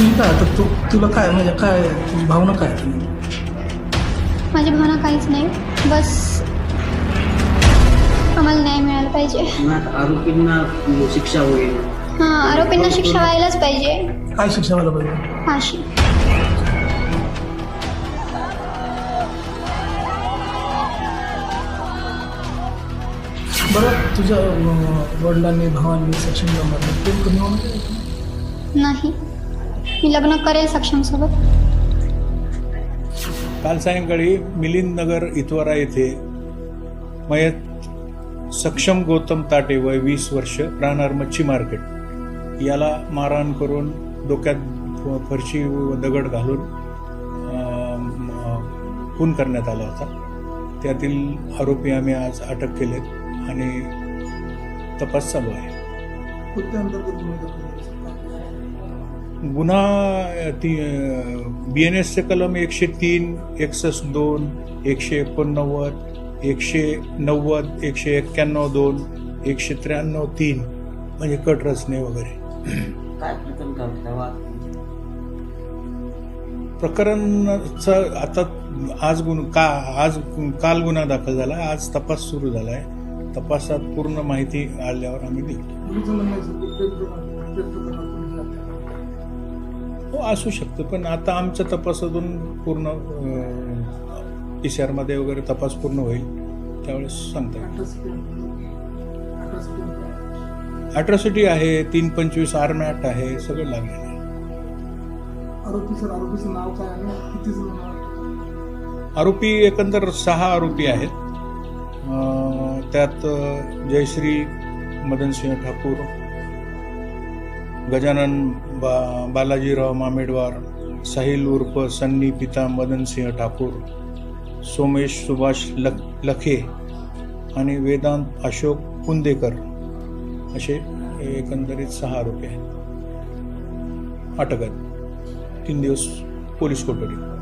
तुझी काय आता तू तुला काय म्हणजे काय तुझी भावना काय? माझी भावना काहीच नाही. बस आम्हाला न्याय मिळाला पाहिजे. आरोपींना शिक्षा होईल. हां आरोपींना शिक्षा व्हायलाच पाहिजे. काय शिक्षा व्हायला पाहिजे? फाशी. बरं तुझ्या अं, वडिलांनी भावांनी सक्षम जमणार ते नाही? मी लग्न करेल सक्षमसोबत. काल सायंकाळी मिलिंद नगर इतवारा येथे मयत सक्षम गौतम ताटे वय वीस वर्ष राहणार मच्छी मार्केट. याला मारहाण करून डोक्यात फरशी व दगड घालून खून करण्यात आला होता. त्यातील आरोपी आम्ही आज अटक केलेत आणि तपास चालू आहे. गुन्हे ती बी एन एसचे कलम एकशे तीन एकसष्ट दोन एकशे एकोणनव्वद एकशे नव्वद एकशे एक्क्याण्णव दोन एकशे त्र्याण्णव तीन म्हणजे कट रचने वगैरे. प्रकरणाचं आता आज गुन्हा का आज काल गुन्हा दाखल झाला आज तपास सुरू झाला आहे तपासात पूर्ण माहिती आल्यावर आम्ही देऊ हो असू शकतं. पण आता आमच्या तपासातून पूर्ण पी सी आरमध्ये वगैरे तपास पूर्ण होईल त्यावेळेस सांगता येईल. अॅट्रॉसिटी आहे तीन पंचवीस आरमॅट आहे सगळं लागलेलं आहे. आरोपी एकंदर सहा आरोपी आहेत. त्यात जयश्री मदनसिंह ठाकूर गजानन बा बालाजीराव मामेडवार साहिल उर्फ सन्नी पिता मदनसिंह ठाकूर सोमेश सुभाष लख लखे आणि वेदांत अशोक कुंदेकर असे एकंदरीत सहा आरोपी आहेत. अटक आहेत. तीन दिवस पोलीस कोठडी.